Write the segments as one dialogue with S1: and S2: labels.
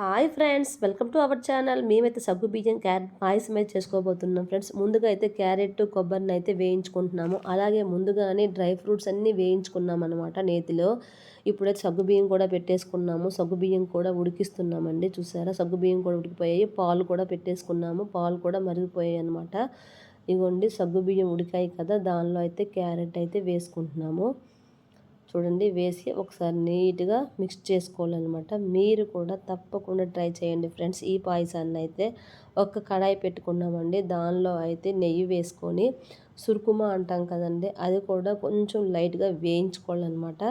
S1: Hi friends welcome to our channel. మేమైతే సగ్గు బియ్యం క్యారెట్ పాయసం అయితే చేసుకోబోతున్నాం ఫ్రెండ్స్. ముందుగా అయితే క్యారెట్ కొబ్బరిని అయితే వేయించుకుంటున్నాము. అలాగే ముందుగానే డ్రై ఫ్రూట్స్ అన్నీ వేయించుకున్నాం అనమాట నేతిలో. ఇప్పుడైతే సగ్గు బియ్యం కూడా పెట్టేసుకున్నాము. సగ్గు బియ్యం కూడా ఉడికిస్తున్నామండి చూసారా? సగ్గు బియ్యం కూడా ఉడికిపోయాయి. పాలు కూడా పెట్టేసుకున్నాము. పాలు కూడా మరిగిపోయాయి అనమాట ఇగోండి సగ్గు బియ్యం ఉడికాయి కదా దానిలో అయితే క్యారెట్ అయితే వేసుకుంటున్నాము. చూడండి వేసి ఒకసారి నీట్గా మిక్స్ చేసుకోవాలన్నమాట. మీరు కూడా తప్పకుండా ట్రై చేయండి ఫ్రెండ్స్. ఈ పాయసాన్ని అయితే ఒక కడాయి పెట్టుకున్నామండి. దానిలో అయితే నెయ్యి వేసుకొని సురుకుమ అంటాం కదండి అది కూడా కొంచెం లైట్గా వేయించుకోవాలన్నమాట.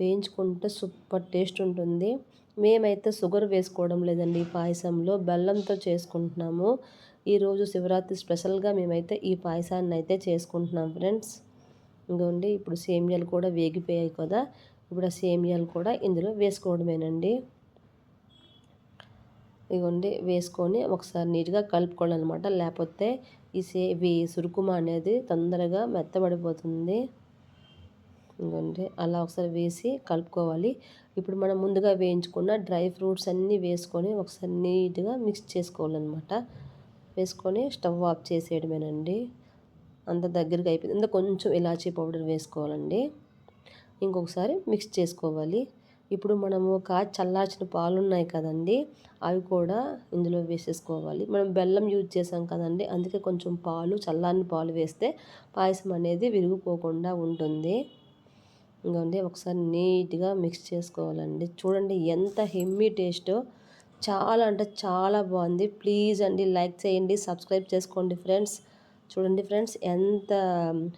S1: వేయించుకుంటే సూపర్ టేస్ట్ ఉంటుంది. మేమైతే షుగర్ వేసుకోవడం లేదండి ఈ పాయసంలో బెల్లంతో చేసుకుంటున్నాము. ఈరోజు శివరాత్రి స్పెషల్గా మేమైతే ఈ పాయసాన్ని అయితే చేసుకుంటున్నాం ఫ్రెండ్స్. ఇంకోండి ఇప్పుడు సేమియాలు కూడా వేగిపోయాయి కదా. ఇప్పుడు ఆ సేమియాలు కూడా ఇందులో వేసుకోవడమేనండి. ఇగోండి వేసుకొని ఒకసారి నీట్గా కలుపుకోవాలన్నమాట. లేకపోతే ఈ సే ఇవి సురుకుమ అనేది తొందరగా మెత్తబడిపోతుంది. ఇదిగోండి అలా ఒకసారి వేసి కలుపుకోవాలి. ఇప్పుడు మనం ముందుగా వేయించుకున్న డ్రై ఫ్రూట్స్ అన్నీ వేసుకొని ఒకసారి నీట్గా మిక్స్ చేసుకోవాలన్నమాట. వేసుకొని స్టవ్ ఆఫ్ చేసేయడమేనండి. అంత దగ్గరికి అయిపోయింది. ఇంత కొంచెం ఇలాచీ పౌడర్ వేసుకోవాలండి. ఇంకొకసారి మిక్స్ చేసుకోవాలి. ఇప్పుడు మనము ఒక చల్లార్చిన పాలు ఉన్నాయి కదండి అవి కూడా ఇందులో వేసేసుకోవాలి. మనం బెల్లం యూజ్ చేసాం కదండి అందుకే కొంచెం పాలు చల్లారిన పాలు వేస్తే పాయసం అనేది విరిగిపోకుండా ఉంటుంది. ఇంకండి ఒకసారి నీట్గా మిక్స్ చేసుకోవాలండి. చూడండి ఎంత హెమ్మీ టేస్ట్. చాలా అంటే చాలా బాగుంది. ప్లీజ్ అండి లైక్ చేయండి సబ్స్క్రైబ్ చేసుకోండి ఫ్రెండ్స్. చూడండి ఫ్రెండ్స్ ఎంత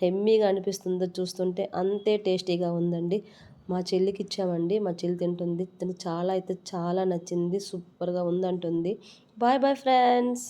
S1: హెమ్మీగా అనిపిస్తుందో చూస్తుంటే అంతే టేస్టీగా ఉందండి. మా చెల్లికి ఇచ్చామండి మా చెల్లి తింటుంది. తను చాలా అయితే చాలా నచ్చింది సూపర్గా ఉందంటుంది. Bye bye friends.